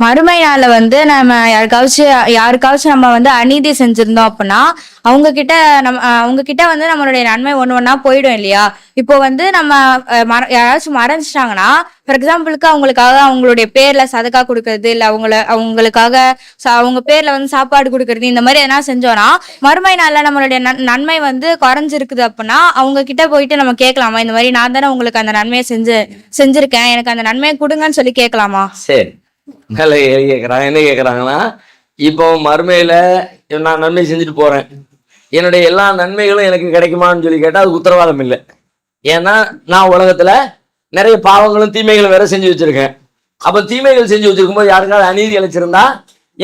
மறுமை நாள்ல வந்து நம்ம யாருக்காச்சும் யாருக்காச்சும் நம்ம வந்து அநீதி செஞ்சிருந்தோம் அப்படின்னா அவங்க கிட்ட நம்ம அவங்க கிட்ட வந்து நம்மளுடைய நன்மை ஒன்று ஒன்றா போயிடும் இல்லையா? இப்போ வந்து நம்ம மர மற- யாராச்சும் மறைஞ்சிட்டாங்கன்னா ஃபார் எக்ஸாம்பிளுக்கு அவங்களுக்காக அவங்களுடைய பேர்ல சதக்கா கொடுக்கறது இல்லை அவங்கள அவங்களுக்காக அவங்க பேர்ல வந்து சாப்பாடு கொடுக்கறது இந்த மாதிரி எதனா செஞ்சோம்னா மறுமை நாள்ல நம்மளுடைய நன்- நன்மை வந்து குறைஞ்சிருக்குது அப்படின்னா அவங்க கிட்ட போயிட்டு நம்ம கேட்கலாமா? இந்த மாதிரி நான் தானே உங்களுக்கு அந்த நன்மையை செஞ்சு செஞ்சிருக்கேன் எனக்கு அந்த நன்மையை கொடுங்கன்னு சொல்லி கேட்கலாமா? சரி. நல்ல கேள்வி கேட்குறாங்க என்ன கேட்குறாங்கன்னா இப்போ மறுமையில நான் நன்மை செஞ்சுட்டு போறேன். என்னுடைய எல்லா நன்மைகளும் எனக்கு கிடைக்குமான்னு சொல்லி கேட்டால் அது உத்தரவாதம் இல்லை. ஏன்னா நான் உலகத்துல நிறைய பாவங்களும் தீமைகளும் வேற செஞ்சு வச்சிருக்கேன். அப்போ தீமைகள் செஞ்சு வச்சிருக்கும் போது யாருக்காவது அநீதி அழைச்சிருந்தா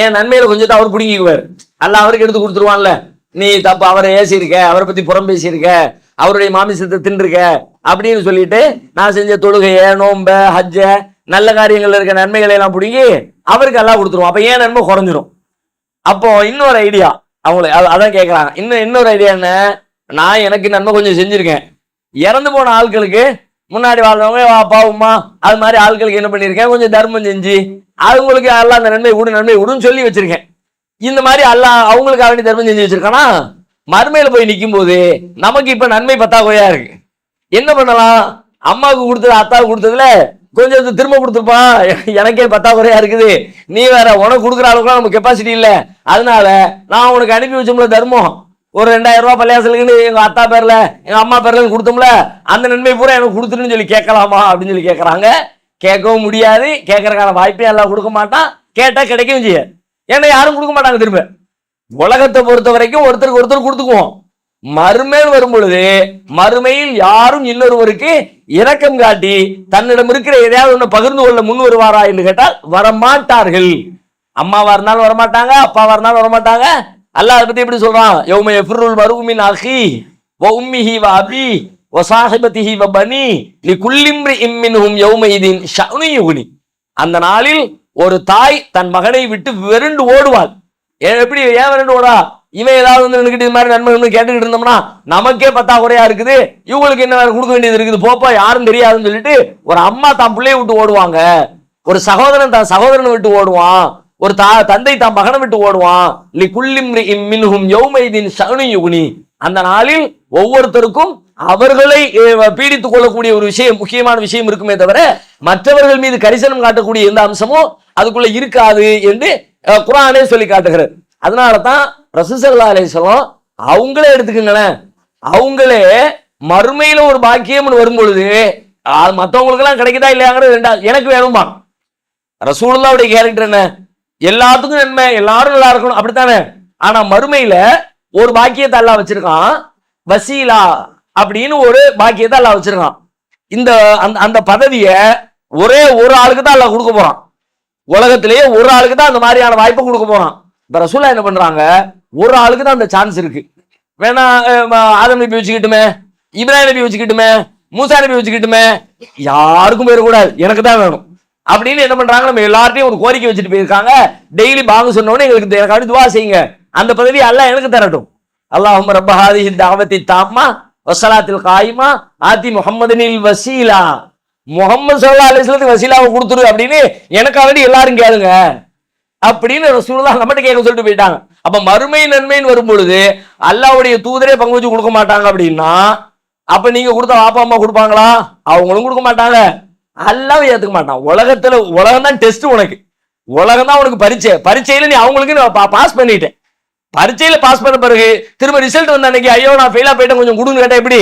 என் நன்மையில கொஞ்சத்தை அவர் பிடுங்கிக்குவார். அல்ல அவருக்கு எடுத்து கொடுத்துருவான்ல. நீ தப்பு அவரை ஏசியிருக்க அவரை பத்தி புறம் பேசியிருக்க அவருடைய மாமிசத்தை தின்றுருக்க அப்படின்னு சொல்லிட்டு நான் செஞ்ச தொழுகைய நோம்ப ஹஜ்ஜ நல்ல காரியங்களில் இருக்க நன்மைகளை எல்லாம் பிடிங்கி அவருக்கு எல்லாம் கொடுத்துருவோம். அப்போ ஏன் நன்மை குறைஞ்சிரும்? அப்போ இன்னொரு ஐடியா அவங்கள அதான் கேட்குறாங்க இன்னும் இன்னொரு ஐடியா என்ன? நான் எனக்கு நன்மை கொஞ்சம் செஞ்சுருக்கேன். இறந்து போன ஆட்களுக்கு முன்னாடி வாழ்ந்தவங்க வா, அப்பா உமா அது மாதிரி ஆட்களுக்கு என்ன பண்ணியிருக்கேன் கொஞ்சம் தர்மம் செஞ்சு அவங்களுக்கு எல்லாம் அந்த நன்மை விடு நன்மை விடுன்னு சொல்லி வச்சிருக்கேன். இந்த மாதிரி எல்லாம் அவங்களுக்கு வேண்டி தர்மம் செஞ்சு வச்சிருக்கானா? மறுமையில போய் நிற்கும் போது நமக்கு இப்ப நன்மை பத்தாக்குறையா இருக்கு. என்ன பண்ணலாம்? அம்மாவுக்கு கொடுத்தது அத்தாவுக்கு கொடுத்ததுல கொஞ்சம் இது திரும்ப கொடுத்துருப்பா. எனக்கே பத்தாக்குறையா இருக்குது. நீ வேற உனக்கு கொடுக்குற அளவுக்கு நம்ம கெப்பாசிட்டி இல்லை. அதனால நான் உனக்கு அனுப்பி வச்சோம்ல தர்மம். ஒரு ரெண்டாயிரம் ரூபாய் பள்ளியாசலுக்குன்னு எங்க அத்தா பேர்ல எங்க அம்மா பேர்ல கொடுத்தோம்ல அந்த நன்மை பூரா எனக்கு கொடுத்துருன்னு சொல்லி கேட்கலாமா அப்படின்னு சொல்லி கேட்கறாங்க. கேட்கவும் முடியாது. கேட்கறதுக்கான வாய்ப்பே எல்லாம் கொடுக்க மாட்டான். கேட்டா கிடைக்கவும் செய்யாது. ஏன்னா யாரும் கொடுக்க மாட்டாங்க திரும்ப. உலகத்தை பொறுத்த வரைக்கும் ஒருத்தருக்கு ஒருத்தர் கொடுத்துக்குவோம். மறுமேல் வரும் பொழுது மறுமையில் யாரும் இன்னொருவருக்கு இரக்கம் காட்டி தன்னிடம் இருக்கிற எதையாவது ஒன்று பகிர்ந்து கொள்ள முன் வருவாரா என்று கேட்டால் வரமாட்டார்கள். அம்மாவா இருந்தாலும் வரமாட்டாங்க அப்பாவா இருந்தாலும் வரமாட்டாங்க. அல்லாஹ் அதை பத்தி எப்படி சொல்றான்? யௌம எஃப்ருல் மருமின் அஹி வ உம்மிஹி வ அபி வ சாஹிபதிஹி வ பனி லி குல்லிம்ரி இம்மின்ஹும் யௌம இதின் ஷஅனு அந்த நாளில் ஒரு தாய் தன் மகனை விட்டு வெருண்டு ஓடுவாள். ஏன் எப்படி? ஏன் வெருண்டு ஓடா இவன் ஏதாவது வந்து நின்னுக்கிட்டு இது மாதிரி நண்பர்கள் கேட்டுக்கிட்டு இருந்தோம்னா நமக்கே பத்தாக்குறையா இருக்குது. இவங்களுக்கு என்ன கொடுக்க வேண்டியது இருக்குது. போப்பா யாரும் தெரியாதுன்னு சொல்லிட்டு ஒரு அம்மா தான் பிள்ளைய விட்டு ஓடுவாங்க. ஒரு சகோதரன் தான் சகோதரனை விட்டு ஓடுவான். ஒரு தா தந்தை தான் மகனை விட்டு ஓடுவான். லி குல்லிம் இம்மின்ஹும் யௌமைதின் சகுனி யுகுனி. அந்த நாளில் ஒவ்வொருத்தருக்கும் அவர்களை பீடித்துக் கொள்ளக்கூடிய ஒரு விஷயம் முக்கியமான விஷயம் இருக்குமே தவிர மற்றவர்கள் மீது கரிசனம் காட்டக்கூடிய எந்த அம்சமும் அதுக்குள்ள இருக்காது என்று குரானே சொல்லி காட்டுகிறது அதனால தான் ரசூசல்லா அலைஹிஸ்ஸலாம் அவங்களே எடுத்துக்கங்களேன். அவங்களே மறுமையில ஒரு பாக்கியம்னு வரும் பொழுது அது மற்றவங்களுக்கெல்லாம் கிடைக்குதா இல்லையாங்கிறது ரெண்டா எனக்கு வேணுமா ரசூலுல்லாவுடைய கேரக்டர் என்ன? எல்லாத்துக்கும் நன்மை எல்லாரும் நல்லா இருக்கணும் அப்படித்தானே? ஆனா மறுமையில ஒரு பாக்கியத்தை எல்லாம் வச்சிருக்கான். வசீலா அப்படின்னு ஒரு பாக்கியத்தை எல்லாம் வச்சிருக்கான். இந்த அந்த அந்த பதவியை ஒரே ஒரு ஆளுக்கு தான் எல்லாம் கொடுக்க போறான். உலகத்திலேயே ஒரு ஆளுக்கு தான் அந்த மாதிரியான வாய்ப்பை கொடுக்க போறான். இப்ப ரசூலா என்ன பண்றாங்க? ஒரு ஆளுக்கு தான் அந்த சான்ஸ் இருக்கு. வேணா ஆதம் நபி வச்சுக்கிட்டுமே இப்ராஹிம் நபி வச்சுக்கிட்டுமே மூசா நபி வச்சுக்கிட்டுமே யாருக்கும் போயிடக்கூடாது. எனக்கு தான் வேணும். அப்படின்னு என்ன பண்றாங்க? நம்ம எல்லார்ட்டையும் ஒரு கோரிக்கை வச்சுட்டு போயிருக்காங்க. டெய்லி பாங்க சொன்னோன்னு எங்களுக்கு எனக்கு துவா செய்யுங்க. அந்த பதவி அல்லாஹ் எனக்கு தரட்டும். அல்லாஹும் ரப்ப ஹாதிஹி தாவத்தி தாமா வசலாத்தில் காயுமா ஆதி முஹம்மதனில் வசீலா. முகமது சல்லா அலிஸ்லத்துக்கு வசீலாவை கொடுத்துரு அப்படின்னு எனக்காக வேண்டி எல்லாரும் கேளுங்க. அப்படின்னு ரசூலுல்லாஹ் நம்மகிட்ட கேட்க சொல்லிட்டு போயிட்டாங்க. அப்ப மறுமை நன்மைன்னு வரும் பொழுது அல்லாவுடைய தூதரே பங்கு வச்சு கொடுக்க மாட்டாங்க அப்படின்னா அப்ப நீங்க கொடுத்த பாப்பா அம்மா கொடுப்பாங்களா? அவங்களும் கொடுக்க மாட்டாங்க. அல்லாவும் ஏத்துக்க மாட்டான். உலகத்துல உலகம் தான் டெஸ்ட் உனக்கு. உலகம் தான் உனக்கு பரீட்சை. பரீட்சையில நீ அவங்களுக்கு பாஸ் பண்ணிட்டேன். பரீட்சையில பாஸ் பண்ண பிறகு திரும்ப ரிசல்ட் வந்த அன்னைக்கு ஐயோ நான் ஃபெயிலா போயிட்டேன் கொஞ்சம் கொடுங்க கேட்டேன் எப்படி?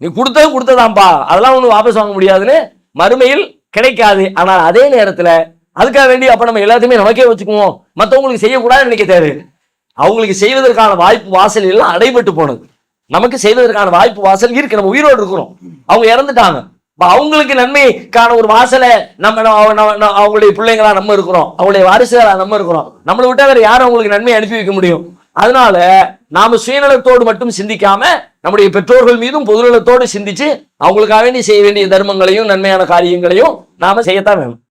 நீ கொடுத்தது கொடுத்ததாம்ப்பா அதெல்லாம் ஒன்றும் வாபஸ் வாங்க முடியாதுன்னு மறுமையில் கிடைக்காது. ஆனால் அதே நேரத்தில் அதுக்காக வேண்டி அப்போ நம்ம எல்லாத்தையுமே நமக்கே வச்சுக்குவோம். மற்றவங்களுக்கு செய்யக்கூடாதுன்னு நினைக்க தேவை அவங்களுக்கு செய்வதற்கான வாய்ப்பு வாசல் எல்லாம் அடைபட்டு போனது. நமக்கு செய்வதற்கான வாய்ப்பு வாசல் இருக்கு. நம்ம உயிரோடு இருக்கிறோம். அவங்க இறந்துட்டாங்க. அவங்களுக்கு நன்மைக்கான ஒரு வாசலை நம்ம நம்ம- அவங்களுடைய பிள்ளைங்களா நம்ம இருக்கிறோம். அவங்களுடைய வாரிசுகளா நம்ம இருக்கிறோம். நம்மளை விட்டா வேற யாரும் அவங்களுக்கு நன்மை அனுப்பி வைக்க முடியும். அதனால நாம சுயநலத்தோடு மட்டும் சிந்திக்காம நம்முடைய பெற்றோர்கள் மீதும் பொதுநலத்தோடு சிந்திச்சு அவங்களுக்காக வேண்டி செய்ய வேண்டிய தர்மங்களையும் நன்மையான காரியங்களையும் நாம செய்யத்தான் வேணும்.